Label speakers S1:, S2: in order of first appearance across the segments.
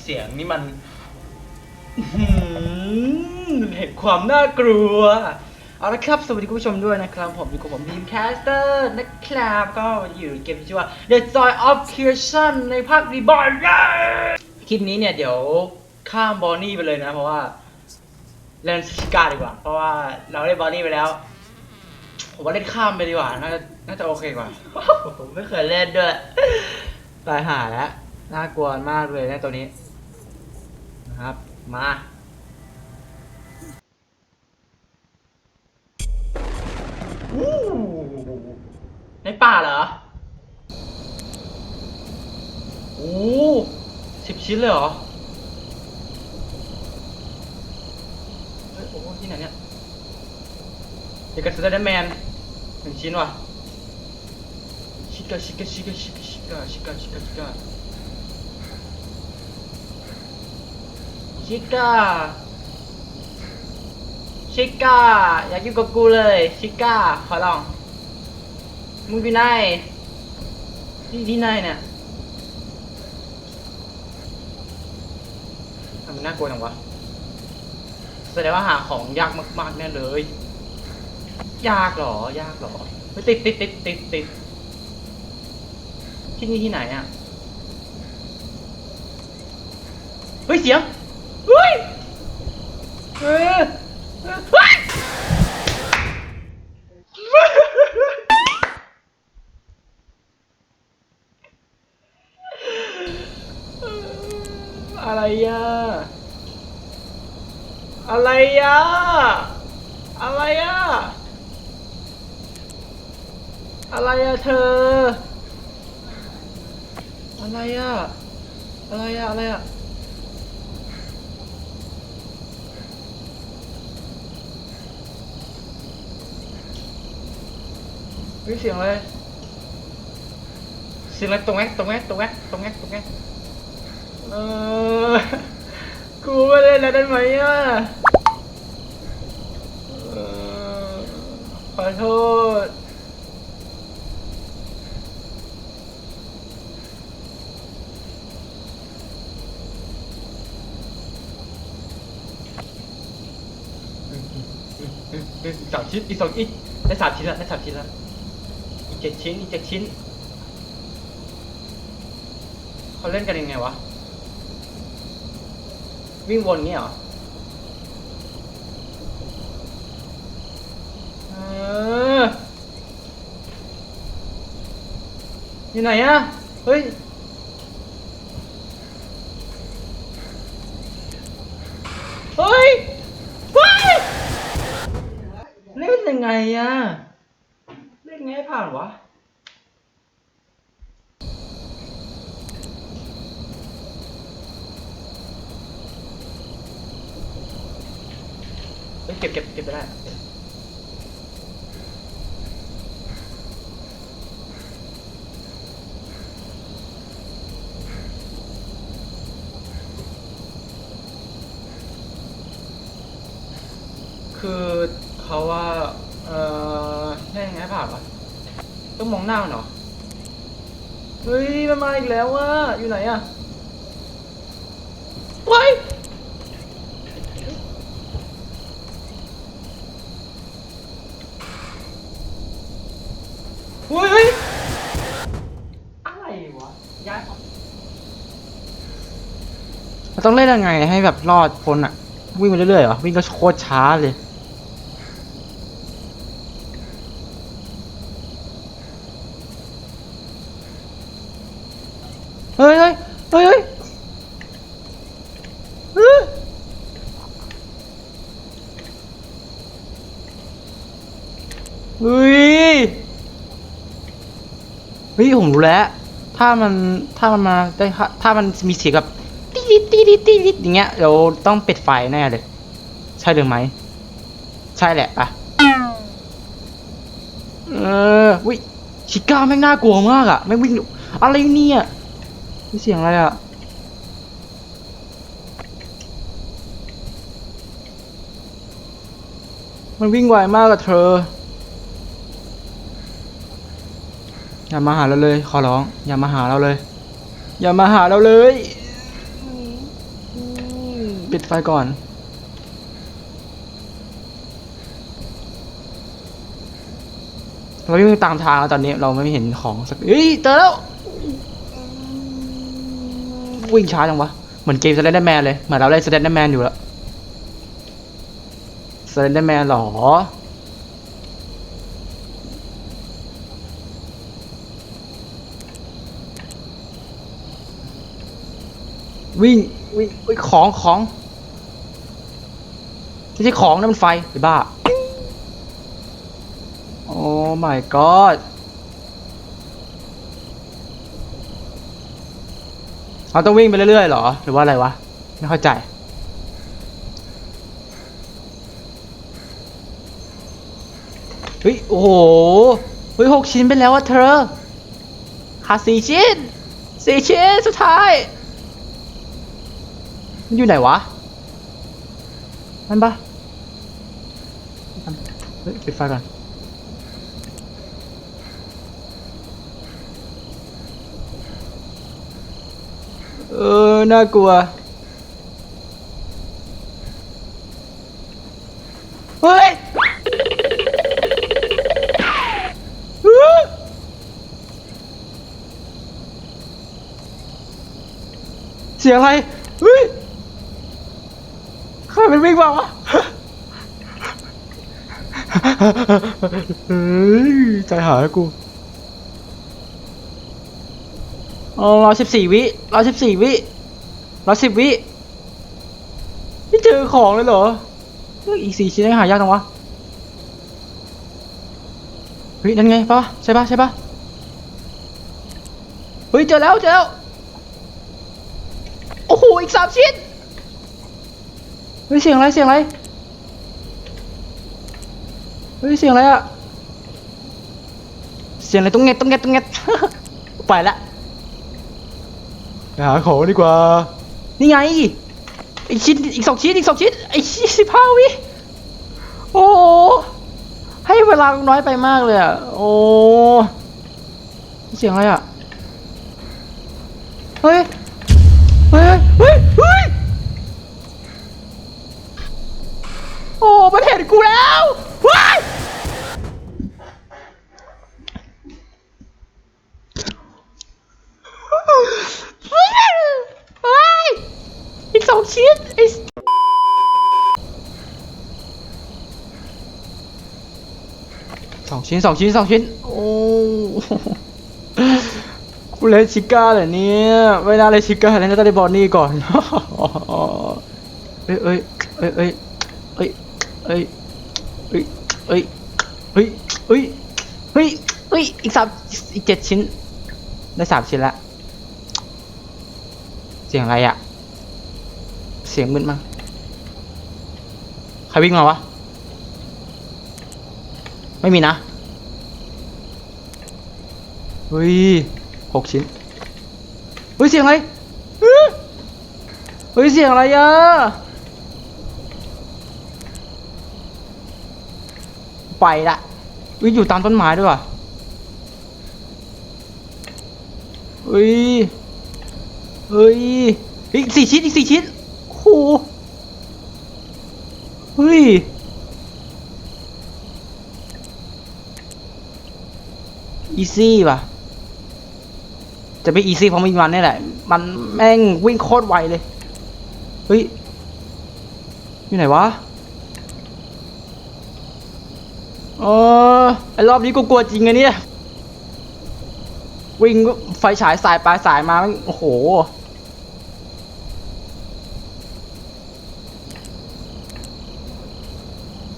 S1: เสียงนี่มันหือเห็นความน่ากลัว เอาละครับ สวัสดีคุณผู้ชมด้วยนะครับ ผมอยู่กับผมดีมแคสเตอร์นะครับ ก็อยู่เกมที่ชื่อว่า The Joy of Creation ในภาครีบอร์นคลิปนี้เนี่ย เดี๋ยวข้ามบอนนี่ไปเลยนะ เพราะว่าเล่นชิก้าดีกว่า เพราะว่าเราเล่นบอนนี่ไปแล้ว ผมว่าเล่นข้ามไปดีกว่า น่าจะน่าจะโอเคกว่า ผมไม่เคยเล่นด้วยตายหาแล้ว น่ากลัวมากเลยนะตัวนี้นะครับ มาวู้ในป่าเหรอ โอ้สิบชิ้นเลยเหรอ เฮ้ย โอ้ที่ไหนเนี่ยเด็กกับสไตเดอร์แมนหนึ่งชิ้นว่ะชิกาชิกาชิกาชิกาชิกาชิกาชิกาชิกา ชิกาชิกาอย่ายุ่กับกูเลย ชิกาขอลอง มึงอยู่ไหนที่ที่ไหนเนี่ยทำไมน่ากลัวจังวะแสดงว่าหาของยากมากๆแน่เลย ยากหรอ ยากหรอไม่ติดติดติดติดติดที่นี่ที่ไหนอะ เฮ้ย เสียง อะไรอะ อะไรอะ อะไรอะ อะไรอะเธอ อะไรอะอะไรอะอะไรอะ เฮ้ยเสียงอะไรเสียงอะไรตรงแอ๊กตรงแอ๊กตรงแอ๊กตรงแอ๊กตรงแอ๊กเออกูไม่ได้แล้วได้ไหมอะเออขอโทษอีกสามชิ้นอีกสองอีกได้สามชิ้นแล้วได้สามชิ้นแล้ว เจ็ดชิ้นอีกเจ็ดชิ้นเขาเล่นกันยังไงวะ วิ่งวนเงี้ยเหรอเอออยู่ไหนอะเฮ้ยเฮ้ยเฮ้ยเล่นยังไงอะ ผ่านวะเก็บเก็บเก็บไปได้คือเขาว่า เอ่อเล่ไงผ่านวะ ต้องมองหน้ามันเหรอ เฮ้ยมันมาอีกแล้วว่ะอยู่ไหนอะไว้ายเฮ้ยอะไรวะย้ายออกเราต้องเล่นยังไงให้แบบรอดพ้นอะวิ่งไปเรื่อยๆเหรอวิ่งก็โคตรช้าเลย เฮ้ยเฮ้ยเฮ้ยเฮ้ยเฮ้ยเฮ้ยผมรู้แล้ว ถ้ามันถ้ามันมาได้ถ้ามันมีเสียงแบบตีดิดตีดิดตีดิดอย่างเงี้ยเดี๋ยวต้องปิดไฟแน่เลย ใช่หรือไหมใช่แหละปะเออวิชิก้าแม่งน่ากลัวมากอะแม่งวิ่งอะไรเนี่ยีเสียงอะไรอะมันวิ่งไวมากอะเธอ อย่ามาหาเราเลย ขอร้อง อย่ามาหาเราเลย อย่ามาหาเราเลย ปิดไฟก่อน เราวิ่งตามทางแล้วตอนนี้เราไม่เห็นของสักเฮ้ยเจอแล้ว วิ่งช้าจังวะ เหมือนเกมสแลนเดอร์แมนเลยเหมือนเราเล่นสแลนเดอร์แมนอยู่แล้วสแลนเดอร์แมนหรอวิ่งวิ่งวิ่งของของไม่ใช่ของนั่นมันไฟไอ้บ้า โอ้ my god เราต้องวิ่งไปเรื่อยๆหรอ หรือว่าอะไรวะ ไม่เข้าใจ เฮ้ย โอ้โห เฮ้ยหกชิ้นไปแล้วอะเธอขาดสี่ชิ้นสี่ชิ้นสุดท้าย มันอยู่ไหนวะ มันปะเฮ้ย ปิดไฟก่อน เออ น่ากลัว เฮ้ยเสียงอะไร เฮ้ยใครมันวิ่งมาวะเฮ้ยใจหายกู อ๋อรอสิบสี่วิรอสิบสี่วิรอสิบวิไม่เจอของเลยเหรออีกสี่ชิ้นหายากจังวะเฮ้ยนั่นไงปะใช่ปะใช่ปะเฮ้ยเจอแล้วเจอแล้วโอ้โหอีกสามชิ้นเฮ้ยเสียงอะไรเสียงอะไรเฮ้ยเสียงอะไรอะเสียงอะไรต้องเงียต้องเงียต้องเงียไปละ ไปหาของดีกว่า นี่ไง อีกชิ้นอีกสองชิ้นอีกสองชิ้นไอ้ชิ้นสิบห้าวิ โอ้โหให้เวลาน้อยไปมากเลยอะ โอ้เสียงอะไรอะ เฮ้ย เฮ้ย เฮ้ย เฮ้ย โอ้ มันเห็นกูแล้วว้ายเฮ้ยอีกสองชิ้นไอ้สอง ชิ้นสองชิ้นสองชิ้น โอ้กูเล่นชิก้าเหรอเนี่ยไม่น่าเลชิก้าเล่นแต่ได้บอลนี่ก่อนเอ้ยเอ้ยเอ้ยเอ้ยเอ้ยเอ้ยเอ้ยเอ้ยเฮ้ยเฮ้ยเฮ้ยเฮ้ยอีกสามอีกเจ็ดชิ้น ได้สามชิ้นละ เสียงอะไรอะเสียงมึนมั้งใครวิ่งมาวะ ไม่มีนะ ฮ้ยหกชิ้น เฮ้ยเสียงอะไร เฮ้ยเสียงอะไรอะไปละวิ่งอยู่ตามต้นไม้ด้วยว่ะเฮ้ย เฮ้ย อีกสี่ชิ้นอีกสี่ชิ้นโอ้โหเฮ้ยอีซี่ป่ะ จะไม่อีซี่เพราะมีมันนี่แหละ มันแม่งวิ่งโคตรไวเลย เฮ้ย อยู่ไหนวะเออไอรอบนี้กูกลัวจริงอะเนี่ย วิ่งไฟฉายสายไปสายมาแม่งโอ้โห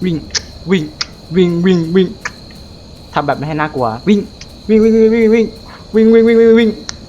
S1: วิ่ง วิ่ง วิ่ง วิ่ง วิ่งทำแบบไม่ให้น่ากลัว วิ่ง วิ่ง วิ่ง วิ่ง วิ่ง วิ่ง วิ่ง วิ่ง วิ่ง วิ่ง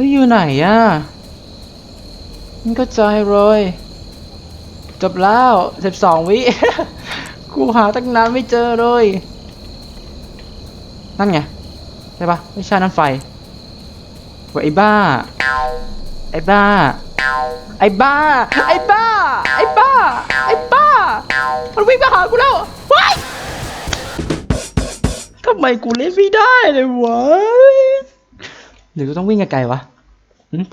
S1: ฮ้ยอยู่ไหนอะม่เข้าใจเลยจบแล้วสิบสองวิ กูหาตั้งนานไม่เจอเลย นั่นไง ใช่ปะไม่ใช่นั่นไฟว่าไอ้บ้า ไอ้บ้า ไอ้บ้า ไอ้บ้า ไอ้บ้า ไอ้บ้า มันวิ่งมาหากูแล้วว้ายทำไมกูเล่นไม่ได้เลยวะ หรือกูต้องวิ่งไกลๆวะ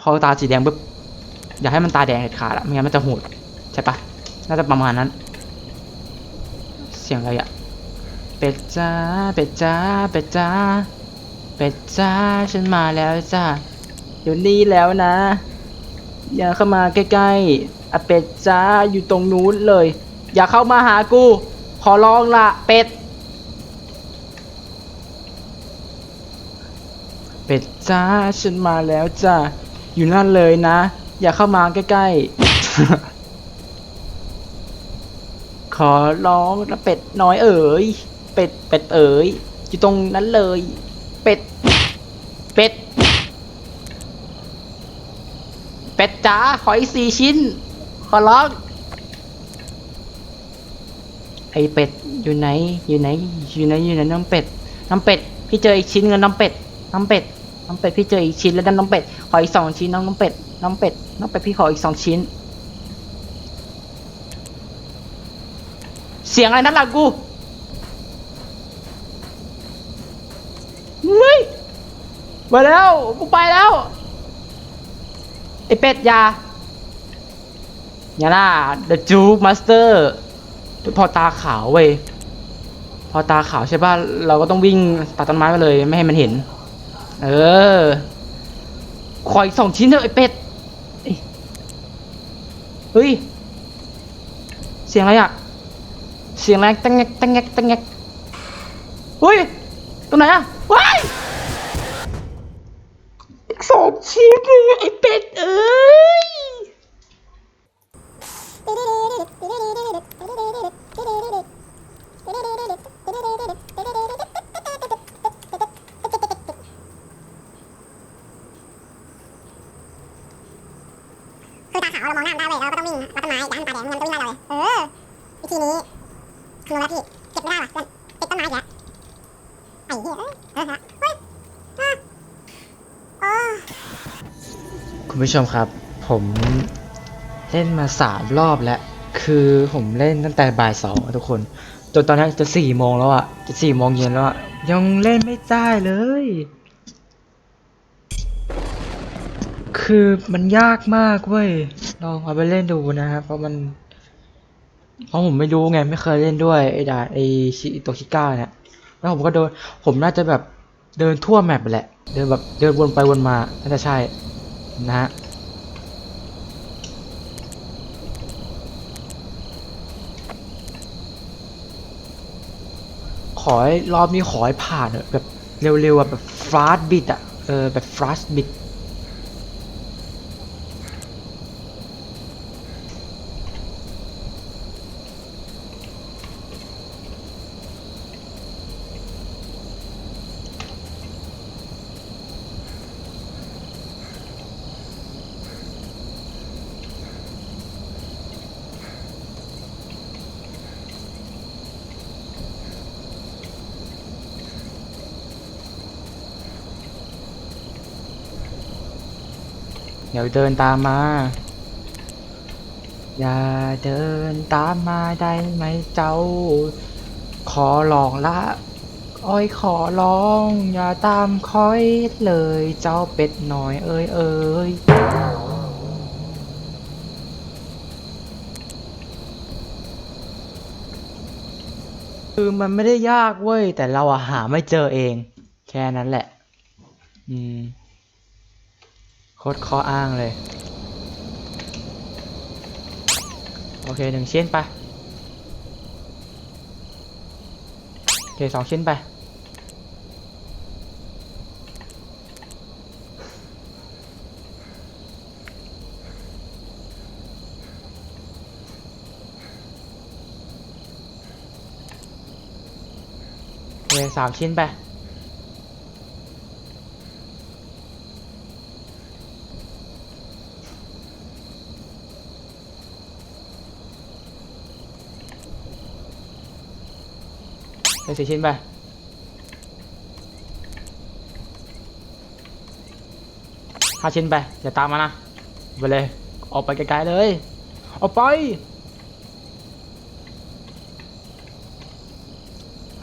S1: พอตาสีแดงปุ๊บอยากให้มันตาแดงเด็ดขาดอะไม่งั้นมันจะโหดใช่ปะน่าจะประมาณนั้น เสียงอะไรอะเป็ดจ้าเป็ดจ้าเป็ดจ้าเป็ดจ้าฉันมาแล้วจ้าอยู่นี่แล้วนะ อย่าเข้ามาใกล้ๆอะเป็ดจ้าอยู่ตรงนู้นเลย อย่าเข้ามาหากู ขอร้องละเป็ด เป็ด จ้าฉันมาแล้วจ้าอยู่นั่นเลยนะ อย่าเข้ามาใกล้ๆ ขอร้องนะเป็ดน้อยเอ๋ย เป็ดเป็ดเอ๋ยอยู่ตรงนั้นเลย เป็ด เป็ด เป็ดจ๋าขออีกสี่ชิ้น ขอร้อง ไอเป็ดอยู่ไหนอยู่ไหนอยู่ไหนอยู่ไหนน้องเป็ดน้องเป็ดพี่เจออีกชิ้นเงินน้องเป็ดน้องเป็ด น้องเป็ดพี่เจออีกชิ้นแล้วน้องเป็ดขออีกสองชิ้นน้องน้องเป็ดน้องเป็ดน้องเป็ดพี่ขออีกสองชิ้น เสียงอะไรนั่นล่ะกูเฮ้ยมาแล้วกูไปแล้วไอเป็ดยาอย่าล่ะ The Juke Master พอตาขาวเว้ย พอตาขาวใช่ป่ะ เราก็ต้องวิ่งตัดต้นไม้ไปเลย ไม่ให้มันเห็น เออ ขออีกสองชิ้นเถอะไอเป็ด เฮ้ย เสียงอะไรอะ เสียงอะไรตั้งแงกตั้งแงกตั้งแงกเฮ้ย ตรงไหนอะว้ายสองชิ้นเลยไอ้เป็ดเอ้ย
S2: คือตาขาวเรามองหน้ามันได้เว้ยเราก็ต้องวิ่งรับต้นไม้อย่าให้มันตาแดงไม่งั้นมันก็วิ่งได้เราเลยเออวิธีนี้คำนวณแล้วพี่เก็บไม่ได้ว่ะเพื่นติดต้นไม้อีกแล้วไอ้เหี้ยเออฮะเฮ้ยอะโอ้
S1: คุณผู้ชมครับ ผมเล่นมาสามรอบแล้ว คือผมเล่นตั้งแต่บ่ายสองทุกคนจนตอนนี้จะสี่โมงแล้วอะจะสี่โมงเย็นแล้วอะยังเล่นไม่ได้เลย คือมันยากมากเว้ย ลองเอาไปเล่นดูนะครับเพราะมัน เพราะผมไม่รู้ไงไม่เคยเล่นด้วยไอ้ด่าไอ้ชิตัวชิก้าเนี่ย แล้วผมก็โดน ผมน่าจะแบบเดินทั่วแมปไปแหละ เดินแบบเดินวนไปวนมา น่าจะใช่นะฮะขอให้รอบนี้ขอให้ผ่านแบบเร็วๆแบบฟาสบิดอะเออแบบฟาสบิด ดี๋ยวเดินตามมา อย่าเดินตามมาได้ไหมเจ้า ขอลองละอ้อยขอร้อง อย่าตามคอยเลยเจ้าเป็ดหน่อยเอ้ยเอ้ยคือมันไม่ได้ยากเว้ย แต่เราอะหาไม่เจอเอง แค่นั้นแหละ อืม คตรข้ออ้างเลย โอเคหนึ่งชิ้นไป โอเคสองชิ้นไป โอเคสามชิ้นไป ไปสี่ชิ้นไปห้าชิ้นไปอย่าตามมานะไปเลย ออกไปไกลๆเลยออกไป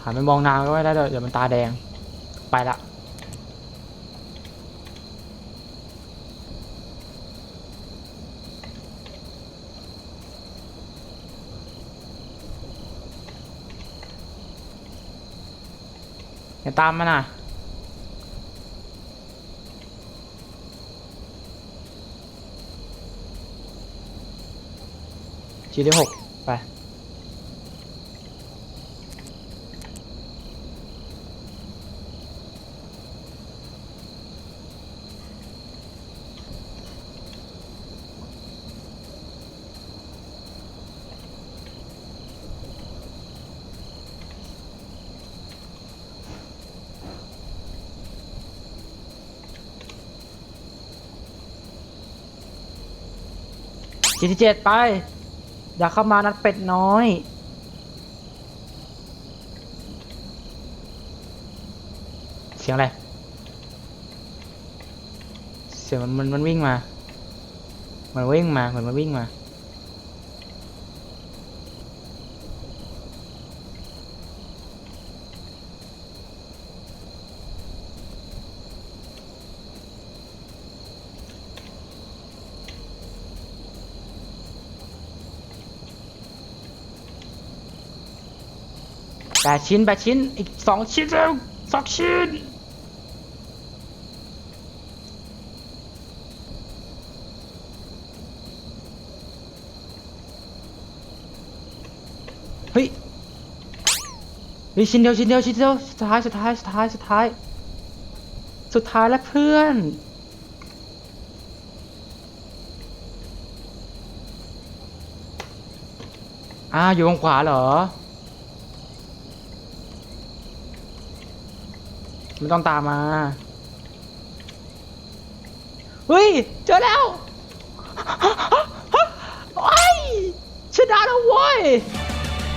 S1: หันไปมองนางก็ไม่ได้เลยเดี๋ยวมันตาแดงไปละ อย่าตามมานะชีที่หก ไปชิ้นที่เจ็ดไป อย่าเข้ามานัดเป็ดน้อย เสียงอะไร เสียงมันมันมันวิ่งมา มันวิ่งมา เหมือนมันวิ่งมา แปดชิ้นแปดชิ้นอีกสองชิ้นเร็วสองชิ้นเฮ้ยเฮ้ยชิ้นเดียวชิ้นเดียวชิ้นเดียวสุดท้ายสุดท้ายสุดท้ายสุดท้าย สุดท้ายแล้วเพื่อนอ่าอยู่ตรงขวาเหรอ มันต้องตามมาเฮ้ยเจอแล้วไอ้ชนะแล้วเว้ย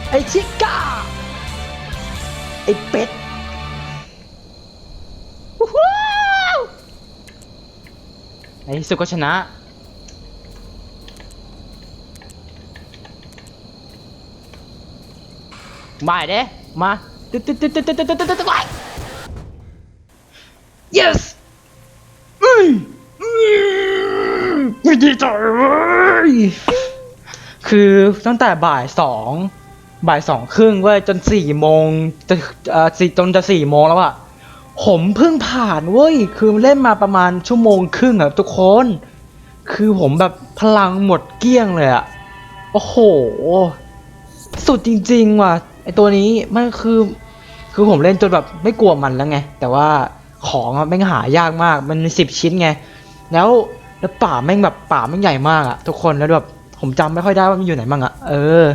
S1: ไอ้ชิก้าไอ้เป็ดไอ้สุก็ชนะ มาเด้มาตึ๊ดตึ๊ดตึ๊ดตึ๊ดตึ๊ดตึ๊ดตึ๊ด yes อุ้ยอุ้ยดีใจเว้ยคือตั้งแต่บ่ายสองบ่ายสองครึ่งเว้ยจนสี่โมงจะเอ่อสี่จนจะสี่โมงแล้วอะผมเพิ่งผ่านเว้ยคือเล่นมาประมาณชั่วโมงครึ่งอะทุกคน คือผมแบบพลังหมดเกลี้ยงเลยอะโอ้โห สุดจริง ๆ ว่ะไอตัวนี้มันคือ คือผมเล่นจนแบบไม่กลัวมันแล้วไง แต่ว่า ของอะแม่งหายากมากมันสิบชิ้นไง แล้วแล้วป่าแม่งแบบป่าแม่งใหญ่มากอะทุกคนแล้วแบบผมจำไม่ค่อยได้ว่ามันอยู่ไหนบ้างอะเออ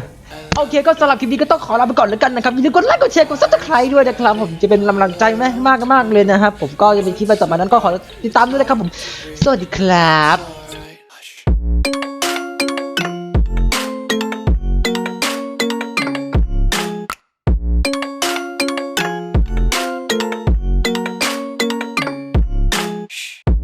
S1: โอเคก็สำหรับคลิปนี้ก็ต้องขอลาไปก่อนแล้วกันนะครับอย่าลืมกดไลค์กดแชร์กดซับสไครต์ด้วยนะครับผมจะเป็นกำลังใจไหมมากมากเลยนะครับผมก็จะเป็นคลิปประจำวันนั้นก็ขอติดตามด้วยนะครับผมสวัสดีครับ